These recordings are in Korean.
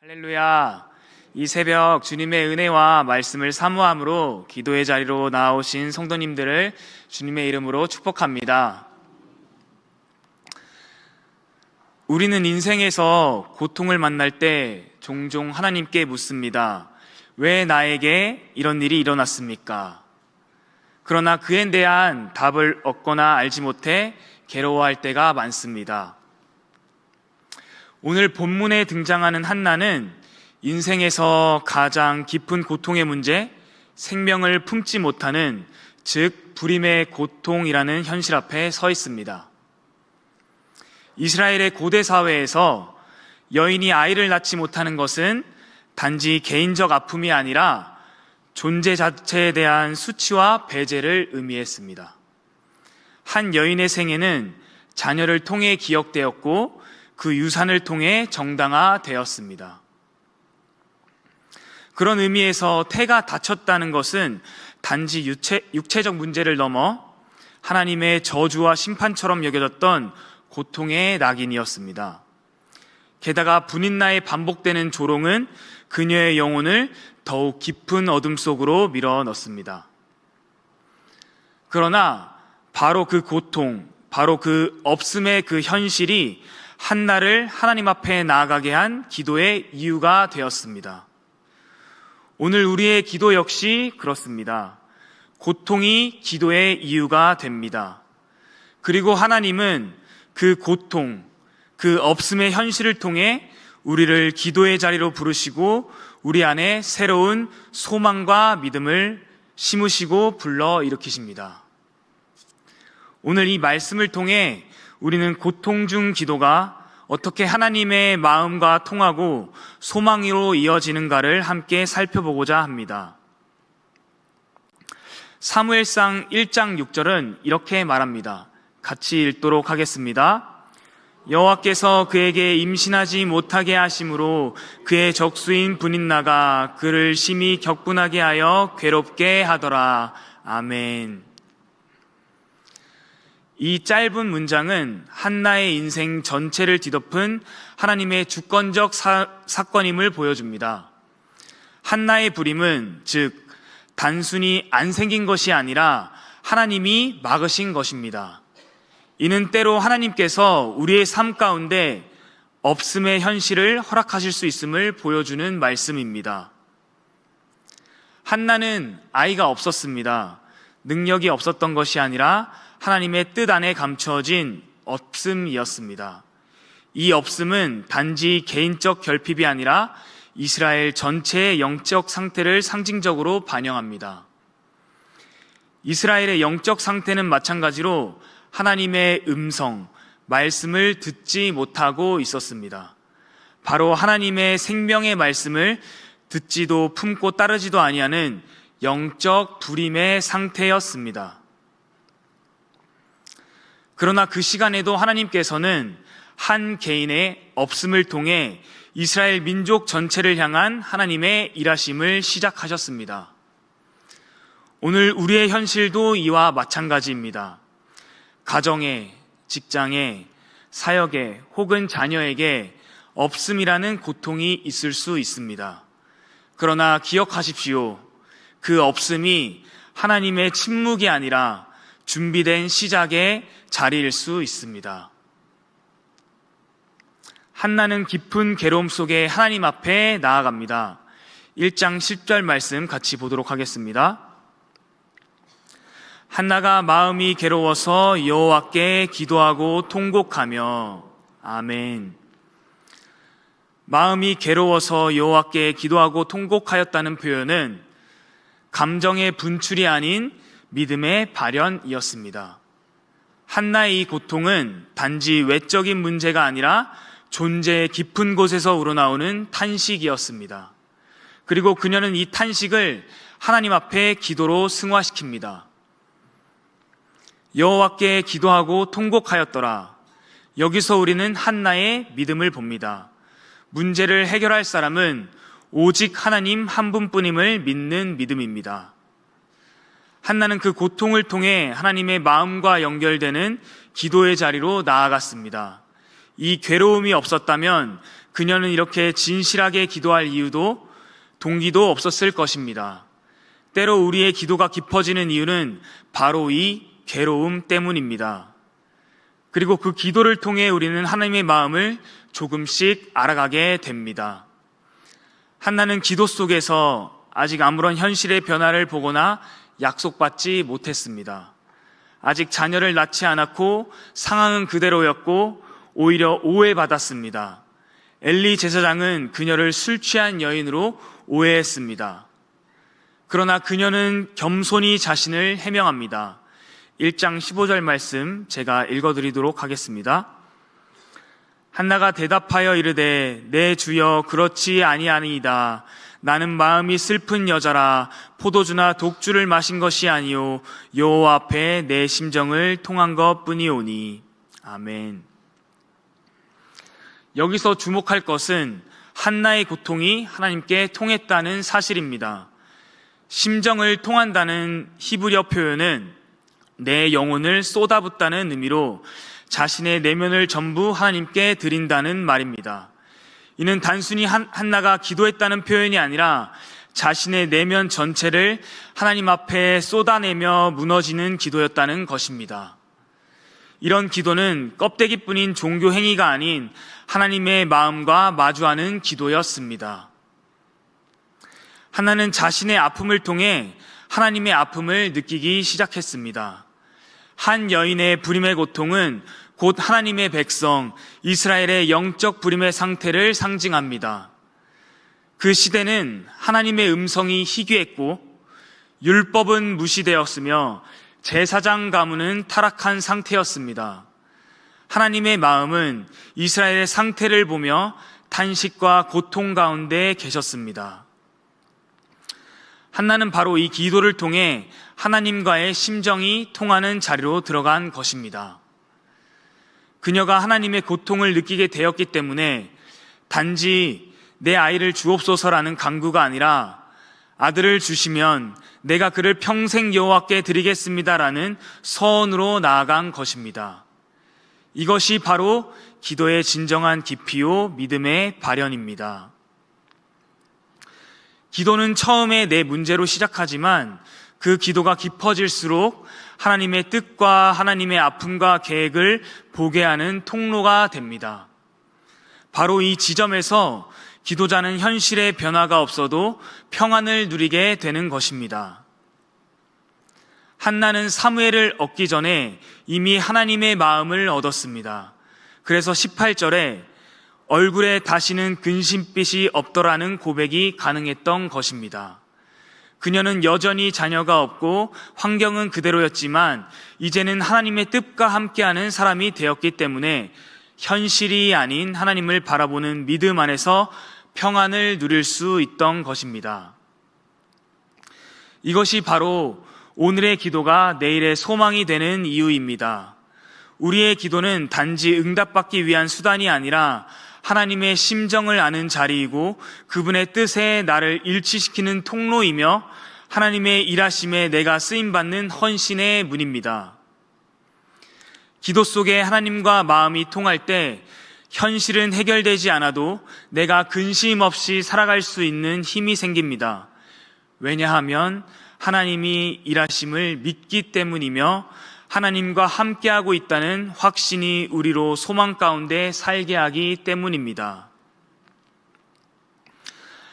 할렐루야. 이 새벽 주님의 은혜와 말씀을 사모함으로 기도의 자리로 나오신 성도님들을 주님의 이름으로 축복합니다. 우리는 인생에서 고통을 만날 때 종종 하나님께 묻습니다. 왜 나에게 이런 일이 일어났습니까? 그러나 그에 대한 답을 얻거나 알지 못해 괴로워할 때가 많습니다. 오늘 본문에 등장하는 한나는 인생에서 가장 깊은 고통의 문제, 생명을 품지 못하는 즉 불임의 고통이라는 현실 앞에 서 있습니다. 이스라엘의 고대 사회에서 여인이 아이를 낳지 못하는 것은 단지 개인적 아픔이 아니라 존재 자체에 대한 수치와 배제를 의미했습니다. 한 여인의 생애는 자녀를 통해 기억되었고 그 유산을 통해 정당화되었습니다. 그런 의미에서 태가 다쳤다는 것은 단지 육체, 육체적 문제를 넘어 하나님의 저주와 심판처럼 여겨졌던 고통의 낙인이었습니다. 게다가 분인 나에 반복되는 조롱은 그녀의 영혼을 더욱 깊은 어둠 속으로 밀어 넣습니다. 그러나 바로 그 고통, 바로 그 없음의 그 현실이 한나를 하나님 앞에 나아가게 한 기도의 이유가 되었습니다. 오늘 우리의 기도 역시 그렇습니다. 고통이 기도의 이유가 됩니다. 그리고 하나님은 그 고통, 그 없음의 현실을 통해 우리를 기도의 자리로 부르시고 우리 안에 새로운 소망과 믿음을 심으시고 불러 일으키십니다. 오늘 이 말씀을 통해 우리는 고통 중 기도가 어떻게 하나님의 마음과 통하고 소망으로 이어지는가를 함께 살펴보고자 합니다. 사무엘상 1장 6절은 이렇게 말합니다. 같이 읽도록 하겠습니다. 여호와께서 그에게 임신하지 못하게 하심으로 그의 적수인 분인나가 그를 심히 격분하게 하여 괴롭게 하더라. 아멘. 이 짧은 문장은 한나의 인생 전체를 뒤덮은 하나님의 주권적 사, 사건임을 보여줍니다. 한나의 불임은 즉 단순히 안 생긴 것이 아니라 하나님이 막으신 것입니다. 이는 때로 하나님께서 우리의 삶 가운데 없음의 현실을 허락하실 수 있음을 보여주는 말씀입니다. 한나는 아이가 없었습니다. 능력이 없었던 것이 아니라 하나님의 뜻 안에 감추어진 없음이었습니다. 이 없음은 단지 개인적 결핍이 아니라 이스라엘 전체의 영적 상태를 상징적으로 반영합니다. 이스라엘의 영적 상태는 마찬가지로 하나님의 음성, 말씀을 듣지 못하고 있었습니다. 바로 하나님의 생명의 말씀을 듣지도 품고 따르지도 아니하는 영적 불임의 상태였습니다. 그러나 그 시간에도 하나님께서는 한 개인의 없음을 통해 이스라엘 민족 전체를 향한 하나님의 일하심을 시작하셨습니다. 오늘 우리의 현실도 이와 마찬가지입니다. 가정에, 직장에, 사역에 혹은 자녀에게 없음이라는 고통이 있을 수 있습니다. 그러나 기억하십시오. 그 없음이 하나님의 침묵이 아니라 준비된 시작의 자리일 수 있습니다. 한나는 깊은 괴로움 속에 하나님 앞에 나아갑니다. 1장 10절 말씀 같이 보도록 하겠습니다. 한나가 마음이 괴로워서 여호와께 기도하고 통곡하며 아멘. 마음이 괴로워서 여호와께 기도하고 통곡하였다는 표현은 감정의 분출이 아닌 믿음의 발현이었습니다. 한나의 이 고통은 단지 외적인 문제가 아니라 존재의 깊은 곳에서 우러나오는 탄식이었습니다. 그리고 그녀는 이 탄식을 하나님 앞에 기도로 승화시킵니다. 여호와께 기도하고 통곡하였더라. 여기서 우리는 한나의 믿음을 봅니다. 문제를 해결할 사람은 오직 하나님 한 분뿐임을 믿는 믿음입니다. 한나는 그 고통을 통해 하나님의 마음과 연결되는 기도의 자리로 나아갔습니다. 이 괴로움이 없었다면 그녀는 이렇게 진실하게 기도할 이유도 동기도 없었을 것입니다. 때로 우리의 기도가 깊어지는 이유는 바로 이 괴로움 때문입니다. 그리고 그 기도를 통해 우리는 하나님의 마음을 조금씩 알아가게 됩니다. 한나는 기도 속에서 아직 아무런 현실의 변화를 보거나 약속받지 못했습니다. 아직 자녀를 낳지 않았고 상황은 그대로였고 오히려 오해받았습니다. 엘리 제사장은 그녀를 술 취한 여인으로 오해했습니다. 그러나 그녀는 겸손히 자신을 해명합니다. 1장 15절 말씀 제가 읽어드리도록 하겠습니다. 한나가 대답하여 이르되 내 주여 그렇지 아니하니이다. 나는 마음이 슬픈 여자라 포도주나 독주를 마신 것이 아니요 여호와 앞에 내 심정을 통한 것뿐이오니 아멘. 여기서 주목할 것은 한나의 고통이 하나님께 통했다는 사실입니다. 심정을 통한다는 히브리어 표현은 내 영혼을 쏟아붓다는 의미로 자신의 내면을 전부 하나님께 드린다는 말입니다. 이는 단순히 한, 한나가 기도했다는 표현이 아니라 자신의 내면 전체를 하나님 앞에 쏟아내며 무너지는 기도였다는 것입니다. 이런 기도는 껍데기뿐인 종교 행위가 아닌 하나님의 마음과 마주하는 기도였습니다. 하나는 자신의 아픔을 통해 하나님의 아픔을 느끼기 시작했습니다. 한 여인의 불임의 고통은 곧 하나님의 백성 이스라엘의 영적 불임의 상태를 상징합니다. 그 시대는 하나님의 음성이 희귀했고 율법은 무시되었으며 제사장 가문은 타락한 상태였습니다. 하나님의 마음은 이스라엘의 상태를 보며 탄식과 고통 가운데 계셨습니다. 한나는 바로 이 기도를 통해 하나님과의 심정이 통하는 자리로 들어간 것입니다. 그녀가 하나님의 고통을 느끼게 되었기 때문에 단지 내 아이를 주옵소서라는 강구가 아니라 아들을 주시면 내가 그를 평생 여호와께 드리겠습니다라는 서원으로 나아간 것입니다. 이것이 바로 기도의 진정한 깊이요 믿음의 발현입니다. 기도는 처음에 내 문제로 시작하지만 그 기도가 깊어질수록 하나님의 뜻과 하나님의 아픔과 계획을 보게 하는 통로가 됩니다. 바로 이 지점에서 기도자는 현실의 변화가 없어도 평안을 누리게 되는 것입니다. 한나는 사무엘을 얻기 전에 이미 하나님의 마음을 얻었습니다. 그래서 18절에 얼굴에 다시는 근심빛이 없더라는 고백이 가능했던 것입니다. 그녀는 여전히 자녀가 없고 환경은 그대로였지만 이제는 하나님의 뜻과 함께하는 사람이 되었기 때문에 현실이 아닌 하나님을 바라보는 믿음 안에서 평안을 누릴 수 있던 것입니다. 이것이 바로 오늘의 기도가 내일의 소망이 되는 이유입니다. 우리의 기도는 단지 응답받기 위한 수단이 아니라 하나님의 심정을 아는 자리이고 그분의 뜻에 나를 일치시키는 통로이며 하나님의 일하심에 내가 쓰임받는 헌신의 문입니다. 기도 속에 하나님과 마음이 통할 때 현실은 해결되지 않아도 내가 근심 없이 살아갈 수 있는 힘이 생깁니다. 왜냐하면 하나님이 일하심을 믿기 때문이며 하나님과 함께하고 있다는 확신이 우리로 소망 가운데 살게 하기 때문입니다.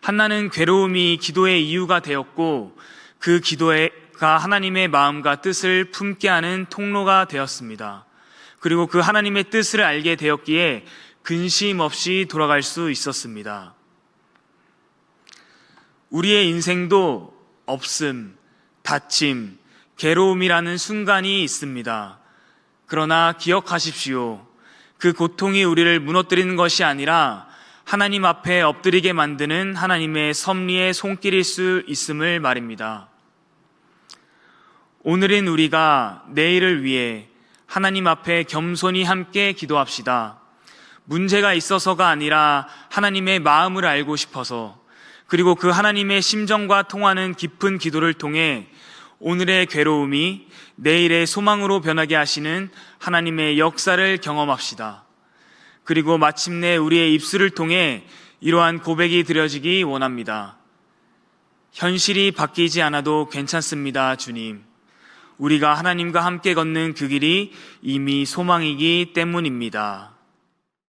한나는 괴로움이 기도의 이유가 되었고 그 기도가 하나님의 마음과 뜻을 품게 하는 통로가 되었습니다. 그리고 그 하나님의 뜻을 알게 되었기에 근심 없이 돌아갈 수 있었습니다. 우리의 인생도 없음, 다침, 괴로움이라는 순간이 있습니다. 그러나 기억하십시오. 그 고통이 우리를 무너뜨리는 것이 아니라 하나님 앞에 엎드리게 만드는 하나님의 섭리의 손길일 수 있음을 말입니다. 오늘은 우리가 내일을 위해 하나님 앞에 겸손히 함께 기도합시다. 문제가 있어서가 아니라 하나님의 마음을 알고 싶어서 그리고 그 하나님의 심정과 통하는 깊은 기도를 통해 오늘의 괴로움이 내일의 소망으로 변하게 하시는 하나님의 역사를 경험합시다. 그리고 마침내 우리의 입술을 통해 이러한 고백이 드려지기 원합니다. 현실이 바뀌지 않아도 괜찮습니다, 주님. 우리가 하나님과 함께 걷는 그 길이 이미 소망이기 때문입니다.